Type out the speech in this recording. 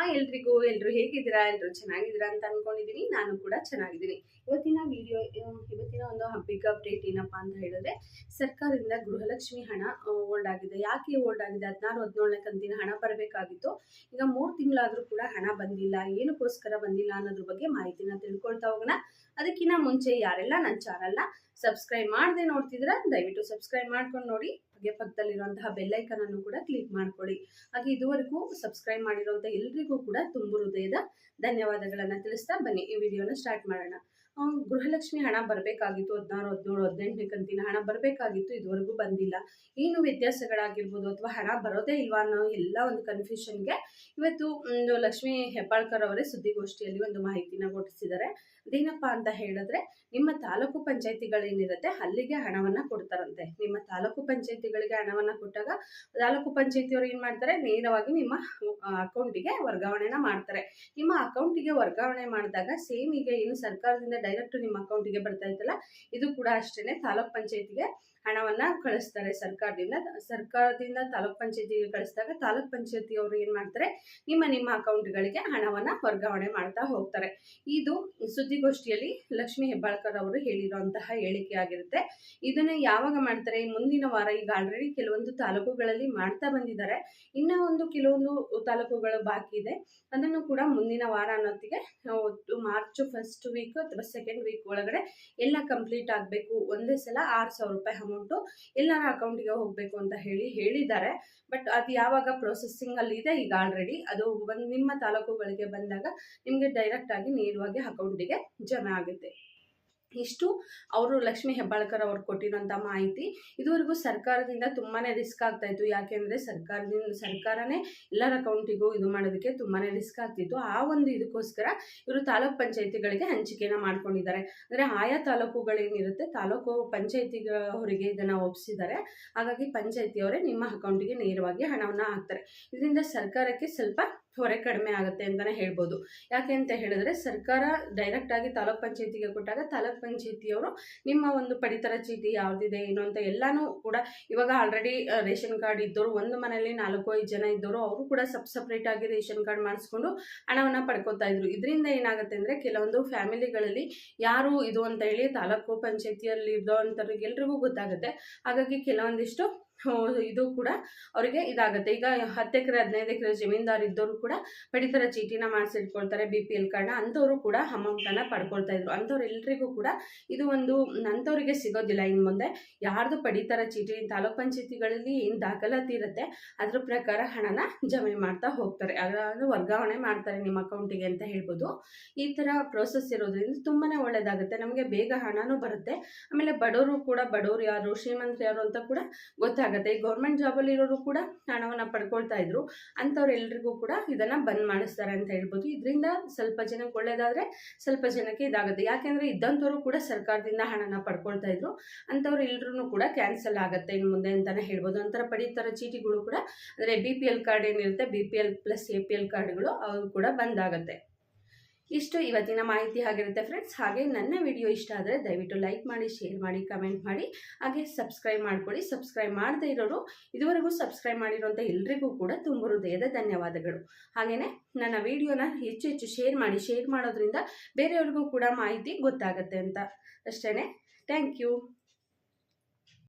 ಹಾ ಎಲ್ರಿಗೂ, ಎಲ್ರು ಹೇಗಿದ್ದೀರಾ, ಎಲ್ರು ಚೆನ್ನಾಗಿದ್ದೀರಾ ಅಂತ ಅನ್ಕೊಂಡಿದ್ದೀನಿ. ನಾನು ಕೂಡ ಚೆನ್ನಾಗಿದ್ದೀನಿ. ಇವತ್ತಿನ ವಿಡಿಯೋ ಇವತ್ತಿನ ಒಂದು ಬಿಗ್ ಅಪ್ಡೇಟ್ ಏನಪ್ಪಾ ಅಂತ ಹೇಳಿದ್ರೆ, ಸರ್ಕಾರದಿಂದ ಗೃಹಲಕ್ಷ್ಮಿ ಹಣ ಓಲ್ಡ್ ಆಗಿದೆ. ಯಾಕೆ ಓಲ್ಡ್ ಆಗಿದೆ? ಹದಿನಾರು, ಹದಿನೇಳನೇ ಕಂತಿನ ಹಣ ಬರಬೇಕಾಗಿತ್ತು. ಈಗ ಮೂರು ತಿಂಗಳಾದರೂ ಕೂಡ ಹಣ ಬಂದಿಲ್ಲ. ಏನಕ್ಕೋಸ್ಕರ ಬಂದಿಲ್ಲ ಅನ್ನೋದ್ರ ಬಗ್ಗೆ ಮಾಹಿತಿನ ತಿಳ್ಕೊಳ್ತಾ ಹೋಗೋಣ. ಅದಕ್ಕಿಂತ ಮುಂಚೆ ಯಾರೆಲ್ಲ ನನ್ನ ಚಾನಲ್ನ ಸಬ್ಸ್ಕ್ರೈಬ್ ಮಾಡದೆ ನೋಡ್ತಿದ್ರೆ ದಯವಿಟ್ಟು ಸಬ್ಸ್ಕ್ರೈಬ್ ಮಾಡ್ಕೊಂಡು ನೋಡಿ. ಹಾಗೆ ಪಕ್ಕದಲ್ಲಿರುವಂತಹ ಬೆಲ್ಲೈಕನ್ ಅನ್ನು ಕೂಡ ಕ್ಲಿಕ್ ಮಾಡ್ಕೊಳ್ಳಿ. ಹಾಗೆ ಇದುವರೆಗೂ ಸಬ್ಸ್ಕ್ರೈಬ್ ಮಾಡಿರುವಂತಹ ಎಲ್ರಿಗೂ ಕೂಡ ತುಂಬು ಹೃದಯದ ಧನ್ಯವಾದಗಳನ್ನು ತಿಳಿಸ್ತಾ ಬನ್ನಿ. ಈ ವಿಡಿಯೋನ ಸ್ಟಾರ್ಟ್ ಮಾಡೋಣ. ಗೃಹಲಕ್ಷ್ಮಿ ಹಣ ಬರಬೇಕಾಗಿತ್ತು, ಹದಿನಾರು, ಹದಿನೇಳು, ಹದಿನೆಂಟನೇ ಕಂತಿನ ಹಣ ಬರಬೇಕಾಗಿತ್ತು, ಇದುವರೆಗೂ ಬಂದಿಲ್ಲ. ಏನು ವ್ಯತ್ಯಾಸಗಳಾಗಿರ್ಬೋದು ಅಥವಾ ಹಣ ಬರೋದೇ ಇಲ್ವಾ ಅನ್ನೋ ಎಲ್ಲ ಒಂದು ಕನ್ಫ್ಯೂಷನ್ಗೆ ಇವತ್ತು ಒಂದು ಲಕ್ಷ್ಮೀ ಹೆಬ್ಬಾಳ್ಕರ್ ಅವರೇ ಸುದ್ದಿಗೋಷ್ಠಿಯಲ್ಲಿ ಒಂದು ಮಾಹಿತಿನ ಕೊಟ್ಟಿಸಿದ್ದಾರೆ. ಅದೇನಪ್ಪ ಅಂತ ಹೇಳಿದ್ರೆ, ನಿಮ್ಮ ತಾಲೂಕು ಪಂಚಾಯತಿಗಳೇನಿರುತ್ತೆ ಅಲ್ಲಿಗೆ ಹಣವನ್ನು ಕೊಡ್ತಾರಂತೆ. ನಿಮ್ಮ ತಾಲೂಕು ಪಂಚಾಯತಿಗಳಿಗೆ ಹಣವನ್ನು ಕೊಟ್ಟಾಗ ತಾಲೂಕು ಪಂಚಾಯತಿಯವರು ಏನು ಮಾಡ್ತಾರೆ? ನೇರವಾಗಿ ನಿಮ್ಮ ಅಕೌಂಟಿಗೆ ವರ್ಗಾವಣೆನ ಮಾಡ್ತಾರೆ. ನಿಮ್ಮ ಅಕೌಂಟಿಗೆ ವರ್ಗಾವಣೆ ಮಾಡಿದಾಗ ಸೇಮ್ ಈಗ ಏನು ಸರ್ಕಾರದಿಂದ ಡೈರೆಕ್ಟ್ ನಿಮ್ಮ ಅಕೌಂಟಿಗೆ ಬರ್ತಾ ಇತ್ತಲ್ಲ ಇದು ಕೂಡ ಅಷ್ಟೇ ತಾಲೂಕ್ ಪಂಚಾಯತಿಗೆ ಹಣವನ್ನ ಕಳಿಸ್ತಾರೆ ಸರ್ಕಾರದಿಂದ. ಸರ್ಕಾರದಿಂದ ತಾಲೂಕ್ ಪಂಚಾಯತಿಗೆ ಕಳಿಸಿದಾಗ ತಾಲೂಕ್ ಪಂಚಾಯತಿಯವರು ಏನು ಮಾಡ್ತಾರೆ? ನಿಮ್ಮ ನಿಮ್ಮ ಅಕೌಂಟ್ಗಳಿಗೆ ಹಣವನ್ನ ವರ್ಗಾವಣೆ ಮಾಡ್ತಾ ಹೋಗ್ತಾರೆ. ಇದು ಸುದ್ದಿಗೋಷ್ಠಿಯಲ್ಲಿ ಲಕ್ಷ್ಮಿ ಹೆಬ್ಬಾಳ್ಕರ್ ಅವರು ಹೇಳಿರುವಂತಹ ಹೇಳಿಕೆ ಆಗಿರುತ್ತೆ. ಇದನ್ನ ಯಾವಾಗ ಮಾಡ್ತಾರೆ? ಮುಂದಿನ ವಾರ ಈಗ ಆಲ್ರೆಡಿ ಕೆಲವೊಂದು ತಾಲೂಕುಗಳಲ್ಲಿ ಮಾಡ್ತಾ ಬಂದಿದ್ದಾರೆ. ಇನ್ನ ಒಂದು ಕೆಲವೊಂದು ತಾಲೂಕುಗಳು ಬಾಕಿ ಇದೆ. ಅದನ್ನು ಕೂಡ ಮುಂದಿನ ವಾರ ಅನ್ನೋತ್ತಿಗೆ ಮಾರ್ಚ್ ಫಸ್ಟ್ ವೀಕ್ ಅಥವಾ ಸೆಕೆಂಡ್ ವೀಕ್ ಒಳಗಡೆ ಎಲ್ಲ ಕಂಪ್ಲೀಟ್ ಆಗಬೇಕು. ಒಂದೇ ಸಲ ಆರು ಸಾವಿರ ರೂಪಾಯಿ ಅಮೌಂಟು ಎಲ್ಲರ ಅಕೌಂಟಿಗೆ ಹೋಗಬೇಕು ಅಂತ ಹೇಳಿ ಹೇಳಿದ್ದಾರೆ. ಬಟ್ ಅದು ಯಾವಾಗ ಪ್ರೊಸೆಸಿಂಗಲ್ಲಿ ಇದೆ, ಈಗ ಆಲ್ರೆಡಿ ಅದು ಬಂದು, ನಿಮ್ಮ ತಾಲೂಕುಗಳಿಗೆ ಬಂದಾಗ ನಿಮಗೆ ಡೈರೆಕ್ಟ್ ಆಗಿ ನೇರವಾಗಿ ಅಕೌಂಟಿಗೆ ಜಮೆ ಆಗುತ್ತೆ. ಇಷ್ಟು ಅವರು ಲಕ್ಷ್ಮೀ ಹೆಬ್ಬಾಳ್ಕರ್ ಅವ್ರು ಕೊಟ್ಟಿರೋಂಥ ಮಾಹಿತಿ. ಇದುವರೆಗೂ ಸರ್ಕಾರದಿಂದ ತುಂಬಾ ರಿಸ್ಕ್ ಆಗ್ತಾಯಿತ್ತು ಯಾಕೆಂದರೆ ಸರ್ಕಾರದಿಂದ, ಸರ್ಕಾರನೇ ಎಲ್ಲರ ಅಕೌಂಟಿಗೂ ಇದು ಮಾಡೋದಕ್ಕೆ ತುಂಬಾ ರಿಸ್ಕ್ ಆಗ್ತಿತ್ತು ಆ ಒಂದು ಇದಕ್ಕೋಸ್ಕರ ಇವರು ತಾಲೂಕು ಪಂಚಾಯಿತಿಗಳಿಗೆ ಹಂಚಿಕೆನ ಮಾಡ್ಕೊಂಡಿದ್ದಾರೆ. ಅಂದರೆ ಆಯಾ ತಾಲೂಕುಗಳೇನಿರುತ್ತೆ ತಾಲೂಕು ಪಂಚಾಯತಿಗಳವರಿಗೆ ಇದನ್ನು ಒಪ್ಪಿಸಿದ್ದಾರೆ ಹಾಗಾಗಿ ಪಂಚಾಯಿತಿಯವರೇ ನಿಮ್ಮ ಅಕೌಂಟಿಗೆ ನೇರವಾಗಿ ಹಣವನ್ನು ಹಾಕ್ತಾರೆ. ಇದರಿಂದ ಸರ್ಕಾರಕ್ಕೆ ಸ್ವಲ್ಪ ಹೊರೆ ಕಡಿಮೆ ಆಗುತ್ತೆ ಅಂತಲೇ ಹೇಳ್ಬೋದು. ಯಾಕೆ ಅಂತ ಹೇಳಿದ್ರೆ ಸರ್ಕಾರ ಡೈರೆಕ್ಟ್ ಆಗಿ ತಾಲೂಕ್ ಪಂಚಾಯತಿಗೆ ಕೊಟ್ಟಾಗ ತಾಲೂಕ್ ಪಂಚಾಯತಿಯವರು ನಿಮ್ಮ ಒಂದು ಪಡಿತರ ಚೀಟಿ ಯಾವುದಿದೆ, ಏನು ಅಂತ ಎಲ್ಲಾನು ಕೂಡ ಇವಾಗ ಆಲ್ರೆಡಿ ರೇಷನ್ ಕಾರ್ಡ್ ಇದ್ದವರು ಒಂದು ಮನೆಯಲ್ಲಿ ನಾಲ್ಕು, ಐದು ಜನ ಇದ್ದವರು ಅವರು ಕೂಡ ಸಪ್ ಸಪ್ರೇಟ್ ಆಗಿ ರೇಷನ್ ಕಾರ್ಡ್ ಮಾಡಿಸ್ಕೊಂಡು ಹಣವನ್ನು ಪಡ್ಕೊತಾ ಇದ್ರು. ಇದರಿಂದ ಏನಾಗುತ್ತೆ ಅಂದರೆ ಕೆಲವೊಂದು ಫ್ಯಾಮಿಲಿಗಳಲ್ಲಿ ಯಾರು ಇದು ಅಂತ ಹೇಳಿ ತಾಲೂಕು ಪಂಚಾಯತಿಯಲ್ಲಿ ಇರೋವಂಥವ್ರಿಗೆ ಎಲ್ರಿಗೂ ಗೊತ್ತಾಗುತ್ತೆ. ಹಾಗಾಗಿ ಕೆಲವೊಂದಿಷ್ಟು ಇದು ಕೂಡ ಅವರಿಗೆ ಇದಾಗುತ್ತೆ. ಈಗ ಹತ್ತು ಎಕರೆ, ಹದಿನೈದು ಎಕರೆ ಜಮೀನ್ದಾರ್ ಇದ್ದವರು ಕೂಡ ಪಡಿತರ ಚೀಟಿನ ಮಾಡಿಸಿಟ್ಕೊಳ್ತಾರೆ ಬಿ ಪಿ ಎಲ್ ಕಾರ್ಡ್ನ. ಅಂಥವರು ಕೂಡ ಅಮೌಂಟನ್ನು ಪಡ್ಕೊಳ್ತಾ ಇದ್ರು. ಅಂಥವ್ರೆಲ್ರಿಗೂ ಕೂಡ ಇದು ಒಂದು ಅಂಥವರಿಗೆ ಸಿಗೋದಿಲ್ಲ. ಇನ್ನು ಮುಂದೆ ಯಾರ್ದು ಪಡಿತರ ಚೀಟಿ, ತಾಲೂಕ್ ಪಂಚಾಯತಿಗಳಲ್ಲಿ ಏನು ದಾಖಲಾತಿ ಇರುತ್ತೆ, ಅದ್ರ ಪ್ರಕಾರ ಹಣನ ಜಮೆ ಮಾಡ್ತಾ ಹೋಗ್ತಾರೆ. ಅದನ್ನು ವರ್ಗಾವಣೆ ಮಾಡ್ತಾರೆ ನಿಮ್ಮ ಅಕೌಂಟಿಗೆ ಅಂತ ಹೇಳ್ಬೋದು. ಈ ಥರ ಪ್ರೋಸೆಸ್ ಇರೋದ್ರಿಂದ ತುಂಬಾ ಒಳ್ಳೆಯದಾಗುತ್ತೆ ನಮಗೆ ಬೇಗ ಹಣನೂ ಬರುತ್ತೆ. ಆಮೇಲೆ ಬಡವರು ಕೂಡ, ಬಡವರು ಯಾರು, ಶ್ರೀಮಂತರು ಯಾರು ಅಂತ ಕೂಡ ಗೊತ್ತಾಗುತ್ತೆ. ಈ ಗೌರ್ಮೆಂಟ್ ಜಾಬಲ್ಲಿ ಇರೋರು ಕೂಡ ಹಣವನ್ನು ಪಡ್ಕೊಳ್ತಾ ಇದ್ರು. ಅಂಥವ್ರೆಲ್ರಿಗೂ ಕೂಡ ಇದನ್ನು ಬಂದ್ ಮಾಡಿಸ್ತಾರೆ ಅಂತ ಹೇಳ್ಬೋದು. ಇದರಿಂದ ಸ್ವಲ್ಪ ಜನಕ್ಕೆ ಒಳ್ಳೇದಾದರೆ ಸ್ವಲ್ಪ ಜನಕ್ಕೆ ಇದಾಗುತ್ತೆ. ಯಾಕೆಂದರೆ ಇದ್ದಂಥವ್ರು ಕೂಡ ಸರ್ಕಾರದಿಂದ ಹಣನ ಪಡ್ಕೊಳ್ತಾ ಇದ್ರು. ಅಂಥವ್ರು ಎಲ್ಲರೂ ಕೂಡ ಕ್ಯಾನ್ಸಲ್ ಆಗುತ್ತೆ ಇನ್ನು ಮುಂದೆ ಅಂತಲೇ ಹೇಳ್ಬೋದು. ಒಂಥರ ಪಡಿತರ ಚೀಟಿಗಳು ಕೂಡ, ಅಂದರೆ ಬಿ ಪಿ ಎಲ್ ಕಾರ್ಡ್ ಏನಿರುತ್ತೆ B P L plus A P L ಕಾರ್ಡ್ಗಳು ಅವು ಕೂಡ ಬಂದಾಗುತ್ತೆ ಇಷ್ಟು ಇವತ್ತಿನ ಮಾಹಿತಿ ಆಗಿರುತ್ತೆ ಫ್ರೆಂಡ್ಸ್ ಹಾಗೆ ನನ್ನ ವಿಡಿಯೋ ಇಷ್ಟ ಆದರೆ ದಯವಿಟ್ಟು ಲೈಕ್ ಮಾಡಿ ಶೇರ್ ಮಾಡಿ ಕಮೆಂಟ್ ಮಾಡಿ. ಹಾಗೆ ಸಬ್ಸ್ಕ್ರೈಬ್ ಮಾಡಿಕೊಡಿ ಸಬ್ಸ್ಕ್ರೈಬ್ ಮಾಡದೇ ಇರೋರು ಇದುವರೆಗೂ ಸಬ್ಸ್ಕ್ರೈಬ್ ಮಾಡಿರೋಂಥ ಎಲ್ರಿಗೂ ಕೂಡ ತುಂಬ ಹೃದಯದ ಧನ್ಯವಾದಗಳು. ಹಾಗೆಯೇ ನನ್ನ ವಿಡಿಯೋನ ಹೆಚ್ಚು ಹೆಚ್ಚು ಶೇರ್ ಮಾಡಿ ಶೇರ್ ಮಾಡೋದ್ರಿಂದ ಬೇರೆಯವ್ರಿಗೂ ಕೂಡ ಮಾಹಿತಿ ಗೊತ್ತಾಗುತ್ತೆ ಅಂತ. ಅಷ್ಟೇ ಥ್ಯಾಂಕ್ ಯು